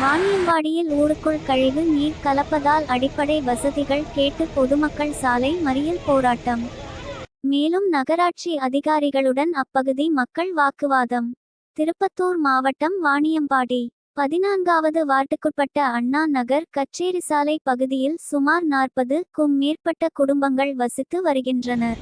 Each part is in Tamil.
வாணியம்பாடியில் ஊருக்குள் கழிவு நீர் கலப்பதால் அடிப்படை வசதிகள் கேட்டு பொதுமக்கள் சாலை மறியல் போராட்டம். மேலும் நகராட்சி அதிகாரிகளுடன் அப்பகுதி மக்கள் வாக்குவாதம். திருப்பத்தூர் மாவட்டம் வாணியம்பாடி பதினான்காவது வார்டுக்குட்பட்ட அண்ணா நகர் கச்சேரி சாலை பகுதியில் சுமார் நாற்பது க்கும் மேற்பட்ட குடும்பங்கள் வசித்து வருகின்றனர்.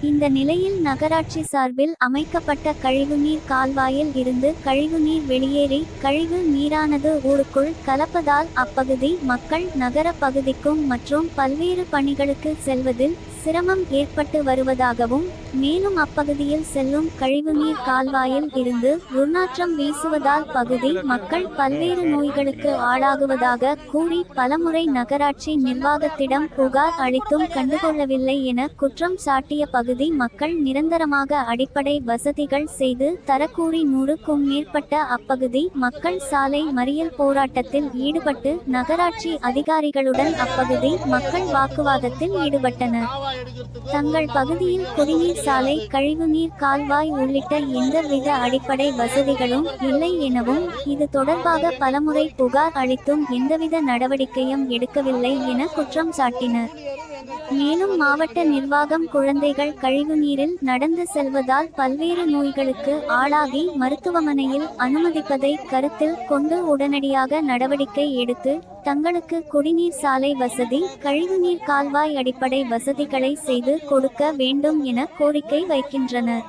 இந்த நிலையில் நகராட்சி சார்பில் அமைக்கப்பட்ட கழிவுநீர் கால்வாயில் இருந்து கழிவுநீர் வெளியேறி கழிவு நீரானது ஊருக்குள் கலப்பதால் அப்பகுதி மக்கள் நகர பகுதிக்கும் மற்றும் பல்வேறு பணிகளுக்கு செல்வதில் சிரமம் ஏற்பட்டு வருவதாகவும் மேலும் அப்பகுதியில் செல்லும் கழிவுநீர் கால்வாயில் இருந்து துர்நாற்றம் வீசுவதால் பகுதி மக்கள் பல்வேறு நோய்களுக்கு ஆளாகுவதாக கூறி பலமுறை நகராட்சி நிர்வாகத்திடம் புகார் அளித்தும் கண்டுகொள்ளவில்லை என குற்றம் சாட்டிய பகுதி மக்கள் நிரந்தரமாக அடிப்படை வசதிகள் செய்து தரக்கூறி நூறுக்கும் மேற்பட்ட அப்பகுதி மக்கள் சாலை மறியல் போராட்டத்தில் ஈடுபட்டு நகராட்சி அதிகாரிகளுடன் அப்பகுதி மக்கள் வாக்குவாதத்தில் ஈடுபட்டனர். தங்கள் பகுதியில் குடிநீர் சாலை கழிவுநீர் கால்வாய் உள்ளிட்ட எந்தவித அடிப்படை வசதிகளும் இல்லை எனவும் இது தொடர்பாக பலமுறை புகார் அளித்தும் எந்தவித நடவடிக்கையும் எடுக்கவில்லை என குற்றம் சாட்டினர். மேலும் மாவட்ட நிர்வாகம் குழந்தைகள் கழிவுநீரில் நடந்து செல்வதால் பல்வேறு நோய்களுக்கு ஆளாகி மருத்துவமனையில் அனுமதிப்பதை கருத்தில் கொண்டு உடனடியாக நடவடிக்கை எடுத்து தங்களுக்கு குடிநீர் சாலை வசதி கழிவுநீர் கால்வாய் அடிப்படை வசதிகளை செய்து கொடுக்க வேண்டும் என கோரிக்கை வைக்கின்றனர்.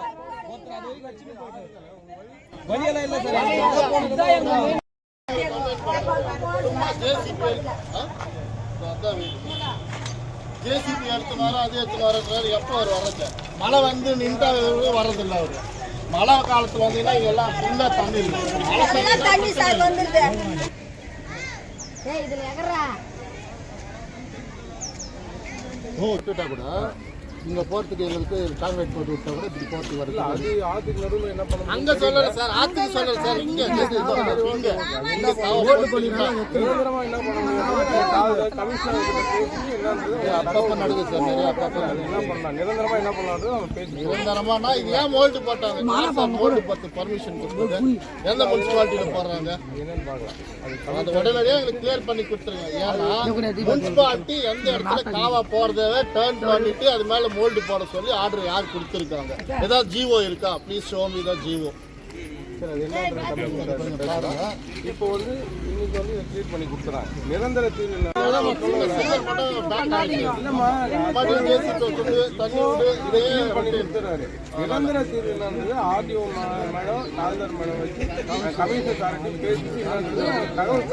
ஜேசிபி எடுத்து வர அது எடுத்து வரதுனால எப்போ அவர் வர்றது? மழை வந்து நின்றா வர்றதில்ல அவரு. மழை காலத்துல வந்தீங்கன்னா எல்லாம் ஃபுல்லா தண்ணி இருக்கு. மழை எல்லாம் தண்ணி சார் வந்துருது. ஓ விட்டுட்டா கூட? இங்க போறதுக்கு எங்களுக்கு கான்கிரீட் போட்டு விட்டா கூட இப்படி போறதுக்கு வருது அது ஆத்துக்கு நடுவில் என்ன பண்ண அங்க சொல்லல சார் ஆத்துக்கு சொல்லல சார் இங்க இங்க என்ன அப்பப்ப நடக்குது சார் நிறைய அப்பப்ப. என்ன பண்ணலாம்? நிரந்தரமா என்ன பேசி நிரந்தரமானா இது ஏன் மோல்டு போட்டாங்க? மோல்டு போட்டு பர்மிஷன் கொடுத்தது எந்த முனிசிபாலிட்டியில போடுறாங்க என்னன்னு பார்க்கலாம். அது உடனடியாக எங்களுக்கு கிளியர் பண்ணி கொடுத்துருங்க. ஏன்னா முனிசிபாலிட்டி எந்த இடத்துல காவா போறதவே டேர்ன் பண்ணிட்டு அது மேல மோல்டு போட சொல்லி ஆர்டர் யார் கொடுத்துருக்காங்க? ஏதாவது ஜீவோ இருக்கா? ப்ளீஸ் ஷோ மீ தான் பாருங்க இப்போ வந்து இன்னைக்கு வந்து க்ளீன் பண்ணி கொடுத்துறாங்க. நிரந்தர தீர்வு நிரந்தர தீர்வு என்னன்றது ஆர்டிஓ மேடம் தாழ்தர் மேடம் வச்சு சார்கிட்ட பேசி தகவல்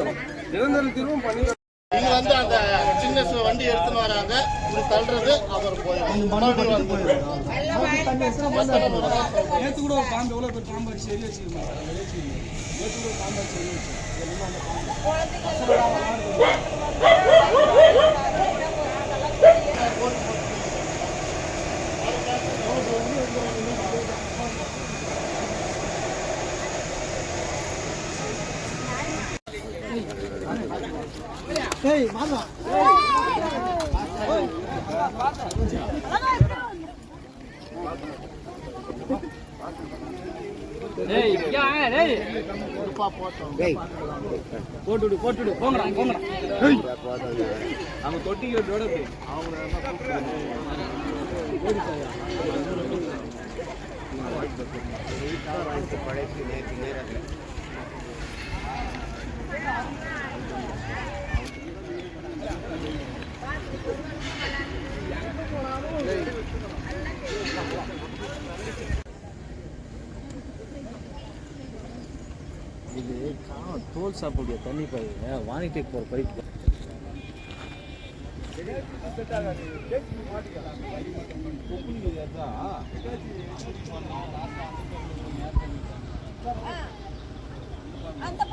நிரந்தர தீர்வும் பண்ணி இங்க வந்து அந்த சின்ன வண்டி எடுத்துன்னு வராங்க. இப்படி தள்ளுறது அப்புறம் போயிடும் மறுபடியும்? நேற்று கூட ஒரு பாம்பு எவ்வளோ பேர் பாம்பு அடிச்சு எரிய வச்சுருந்தாங்க நேற்று கூட ஒரு பாம்பு அடிச்சு எரிய வச்சு போட்டுடு போட்டுடு போங்கடா போங்கடா. அவங்க தொட்டிக்கிட்டோட இது கா- தோல் சாப்பிடக்கூடிய தண்ணி பாருங்க. வானிட்டேக் போகிற பைப் அந்த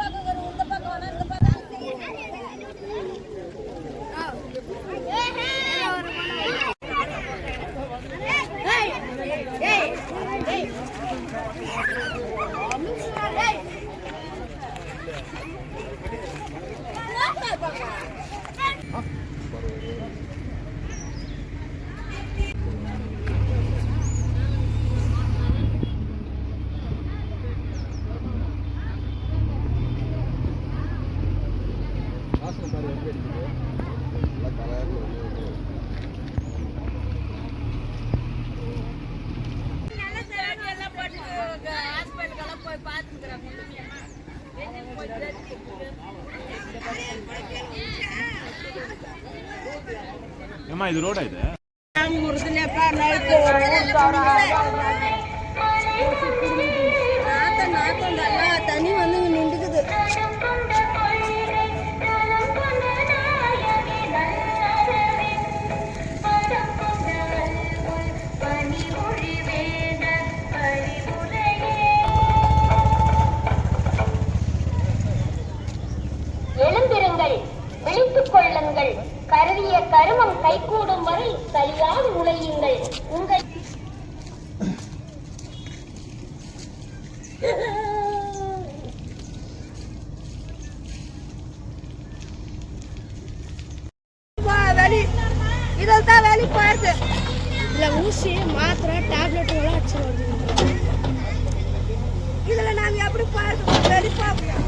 ஏமா இது ரோடா இது? இதில் தான் வேலைக்கு போயிடுது இல்லை ஊசி மாத்திரை டேப்லெட்டுலாம் அடிச்சு வருது இதில் நாங்கள் எப்படி போயிடுது வெளிப்பாப்போம்